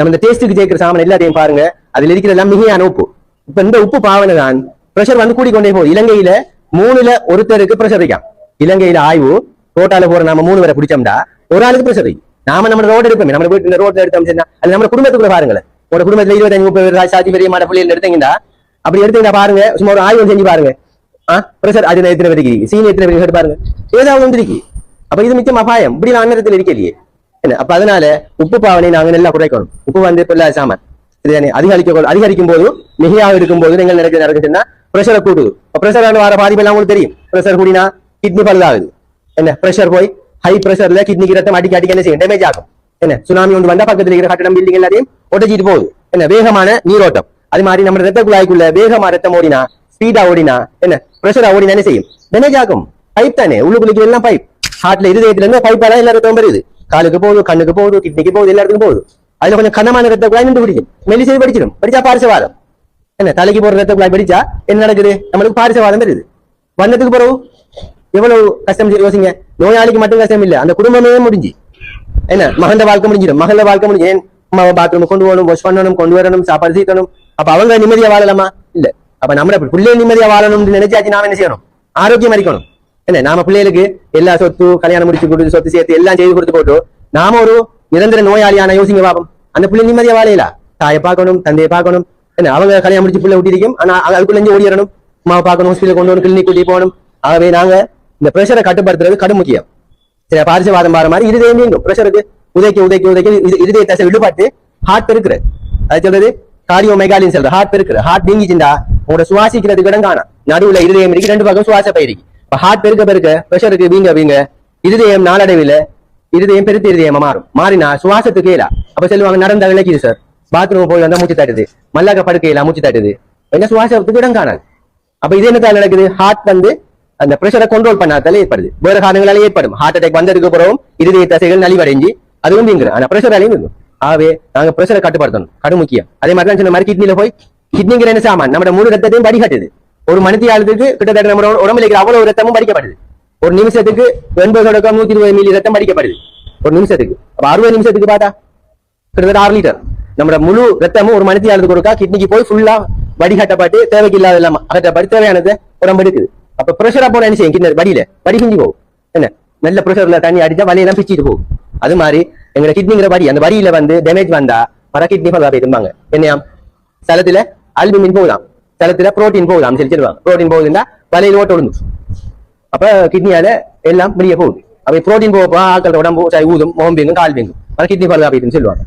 நம்ம இந்த டேஸ்ட்டுக்கு சேர்க்கிற சாமான் எல்லாத்தையும் பாருங்க. அதுல இருக்கிற எல்லாம் மிகையான உப்பு. இப்ப இந்த உப்பு பாவனை தான் பிரஷர் வந்து கூடிக்கொண்டே போகுது. இலங்கையில மூணுல ஒருத்தருக்கு பிரஷர் வைக்காம் இலங்கையில ஆய்வு ரோட்டால போற நாம மூணு பேரை பிடிச்சோம்டா ஒரு ஆளுக்கு பிரஷர் இருக்கு நாம நம்ம ரோடு எடுப்போம். நம்ம வீட்டு ரோட்ல எடுத்தோம் சொன்னா அது நம்ம குடும்பத்துக்குள்ள பாருங்களேன். ஒரு குடும்பத்துல இருபத்தஞ்சு முப்பது பேர் சாத்தி பெரிய மாட பிள்ளைகள் எடுத்தீங்கன்னா அப்படி எடுத்தீங்கன்னா பாருங்க சும்மா ஒரு ஆய்வு செஞ்சு பாருங்க. ஆ? பிரஷர் அது எத்தனை பேருக்கு? சீனியர் சீனி எத்தனை பேருக்கு? பாருங்க. ஏதாவது வந்துருக்கு அப்ப இது மிச்சம் அபாயம். இப்படி நான் அன்னத்தில் இருக்கலையே. என்ன? அப்ப அதனால உப்பு பாவனை நாங்க நல்லா குறைக்கணும் உப்பு வந்து பொல்லாத சாமான் இதுதானே அதிகரிக்க அதிகரிக்கும் போது மிகையாக இருக்கும் போது நீங்கள் நடக்க நடக்குதுன்னா ப்ரெஷரை கூடுது பிரஷர் வர பாதிப்பு எல்லாம் உங்களுக்கு தெரியும் பிரஷர் கூடினா கிட்னி பழுதாகுது என்ன பிரஷர் போய் ஹை பிரஷர்ல கிட்னிக்கு ரத்தம் அடிக்க அடிக்க என்ன செய்யும் டேமேஜ் ஆகும் என்ன சுனாமி ஒன்று வந்தா பக்கத்துல இருக்கிற கட்டடம் பில்டிங் எல்லாத்தையும் உடச்சிட்டு போகுது என்ன வேகமான நீரோட்டம் அது மாதிரி நம்ம ரத்த குழாய்க்குள்ள வேகமா ரத்தம் ஓடினா ஸ்பீடா ஓடினா என்ன பிரஷரா ஓடினா என்ன செய்யும் டேமேஜ் ஆகும் பைப் தானே உள்ளுக்குள்ளிக்கு எல்லாம் பைப் ஹார்ட்ல இருதயத்துல இருந்து பைப் தான் எல்லா ரத்தம் வருது காலுக்கு போகுது கண்ணுக்கு போகுது கிட்னிக்கு போகுது எல்லாருக்கும் போகுது அதுல கொஞ்சம் கனமான ரத்த குழாய் நின்று பிடிக்கும் மெலிசை படிச்சிடும் படிச்சா பாரிசவாதம் என்ன தலைக்கு போற ரத்த குழாய் படிச்சா என்ன நடக்குது நம்மளுக்கு பாரிசவாதம் வருது வந்ததுக்கு பிறகு எவ்வளவு கஷ்டம் யோசிங்க நோயாளிக்கு மட்டும் கஷ்டம் இல்ல அந்த குடும்பமே முடிஞ்சு என்ன மகந்த வாழ்க்கை முடிஞ்சிடும் மகள வாழ்க்கை முடிஞ்சு ஏன் அம்மாவை பாத்ரூம் கொண்டு போகணும் வாஷ் பண்ணணும் கொண்டு வரணும் சாப்பாடு சீக்கணும் அப்ப அவங்க நிம்மதியா வாழலாமா இல்ல அப்ப நம்ம பிள்ளை நிம்மதியா வாழணும்னு நினைச்சாச்சு நாம என்ன செய்யணும் ஆரோக்கியம் அடிக்கணும் என்ன நாம பிள்ளைகளுக்கு எல்லா சொத்து கல்யாணம் முடிச்சு கொடுத்து சொத்து சேர்த்து எல்லாம் செய்து கொடுத்து போட்டு நாம ஒரு நிரந்தர நோயாளியான யோசிங்க பாப்போம் அந்த பிள்ளை நிம்மதியா வாழையில தாயை பார்க்கணும் தந்தையை பார்க்கணும் என்ன அவங்க கல்யாணம் முடிச்சு பிள்ளை விட்டிருக்கும் ஆனா அதுக்குள்ள இருந்து ஓடிடணும் அம்மாவை பார்க்கணும் ஹாஸ்பிட்டல் கொண்டு வந்து கிளினிக் கூட்டி போகணும் ஆகவே நாங்க இந்த பிரஷரை கட்டுப்படுத்துறது கடும் முக்கியம் சரி பாரிசவாதம் பாரு மாதிரி இருதயம் நீங்கும் பிரஷருக்கு உதைக்க உதைக்க உதைக்க இது- இருதய தசை விடுபட்டு ஹார்ட் பெருக்குற அது சொல்றது காரியோ மெகாலின்னு சொல்ற ஹார்ட் பெருக்குற ஹார்ட் நீங்கிச்சுண்டா உங்களோட சுவாசிக்கிறதுக்கு இடம் காணும் நடுவுல இருதயம் இருக்கு ரெண்டு பக்கம் சுவாச பயிருக்கு இப்ப ஹார்ட் பெருக்க பெருக்க பிரஷருக்கு வீங்க வீங்க. இருதயம் நாளடைவில் இருதயம் பெருத்த இருதயமா மாறும். மாறினா சுவாசத்துக்கு இல்ல அப்ப சொல்லுவாங்க நடந்த விளக்கிது சார் பாத்ரூம் போய் வந்தா மூச்சு தட்டுது. மல்லாக்க படுக்கையில மூச்சு தட்டுது. என்ன சுவாசத்துக்கு இடம் காணாது. அப்ப இது என்னத்தால நடக்குது? ஹார்ட் வந்து அந்த ப்ரெஷரை கண்ட்ரோல் பண்ணாதால ஏற்படுது. வேற காரணங்களால ஏற்படும். ஹார்ட் அட்டாக் வந்ததுக்கு பிறகும் இருதய தசைகள் நலிவடைஞ்சு அதுவும் வீங்குது ஆனா ப்ரெஷராலையும் வீங்கும் ஆகவே நாங்க ப்ரெஷரை கட்டுப்படுத்தணும். கடும் முக்கியம். அதே மாதிரி தான் சொன்ன மாதிரி கிட்னில போய் கிட்னிங்கிற என்ன சாமான்? நம்ம முழு ரத்தத்தையும் வடிகட்டுது. ஒரு மணித்தி ஆளுக்கு கிட்டத்தட்ட நம்ம உடம்புல இருக்கிற அவ்வளவு ரத்தமும் படிக்கப்படுது ஒரு நிமிஷத்துக்கு எண்பது தொடக்கம் நூத்தி இருபது மில்லி ரத்தம் படிக்கப்படுது ஒரு நிமிஷத்துக்கு. அப்ப அறுபது நிமிஷத்துக்கு பார்த்தா கிட்டத்தட்ட ஆறு லிட்டர் நம்ம முழு ரத்தமும் ஒரு மனித ஆளுக்கு கொடுக்கா கிட்னிக்கு போய் ஃபுல்லா வடிகட்டப்பட்டு தேவைக்கு இல்லாத இல்லாம அகற்றப்பட்டு தேவையானது உடம்பு எடுக்குது. அப்ப பிரஷரா போன என்ன செய்யும்? கிட்னி வடியில வடி செஞ்சு போகும். என்ன? நல்ல பிரஷர்ல தண்ணி அடிச்சா வலையெல்லாம் பிச்சுட்டு போகும். அது மாதிரி எங்க கிட்னிங்கிற வடி அந்த வரியில வந்து டேமேஜ் வந்தா பர கிட்னி பல்வா போயிருப்பாங்க என்னையாம் சலத்துல அல்புமின் போகுதாம். சலத்துல புரோட்டீன் போகுதாம் சொல்லி சொல்லுவாங்க புரோட்டீன் போகுதுன்னா வலையில ஓட்ட விழுந்து அப்ப கிட்னியால எல்லாம் வெளியே போகுது அப்ப புரோட்டீன் போக ஆக்கள் உடம்பு சரி, ஊதும் முகம் வீங்கும் கால் வீங்கும் அது கிட்னி பல்வா போயிருன்னு சொல்லுவாங்க